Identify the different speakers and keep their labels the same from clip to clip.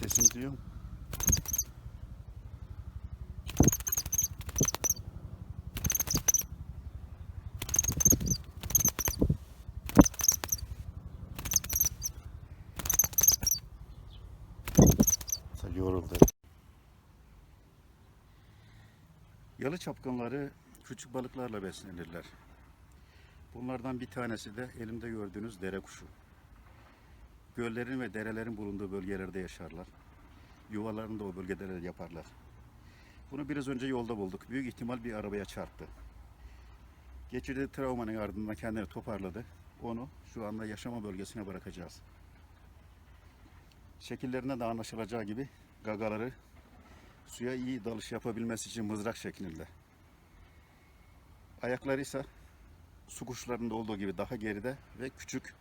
Speaker 1: Sesini duyuyor musun? Yoruldu. Yalı çapkınları küçük balıklarla beslenirler. Bunlardan bir tanesi de elimde gördüğünüz dere kuşu. Göllerin ve derelerin bulunduğu bölgelerde yaşarlar. Yuvalarını da o bölgelerde yaparlar. Bunu biraz önce yolda bulduk. Büyük ihtimal bir arabaya çarptı. Geçirdiği travmanın ardından kendini toparladı. Onu şu anda yaşama bölgesine bırakacağız. Şekillerinden de anlaşılacağı gibi gagaları suya iyi dalış yapabilmesi için mızrak şeklinde. Ayakları ise su kuşlarında olduğu gibi daha geride ve küçük.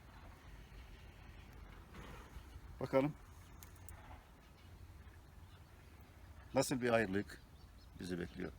Speaker 1: Bakalım nasıl bir ayrılık bizi bekliyor.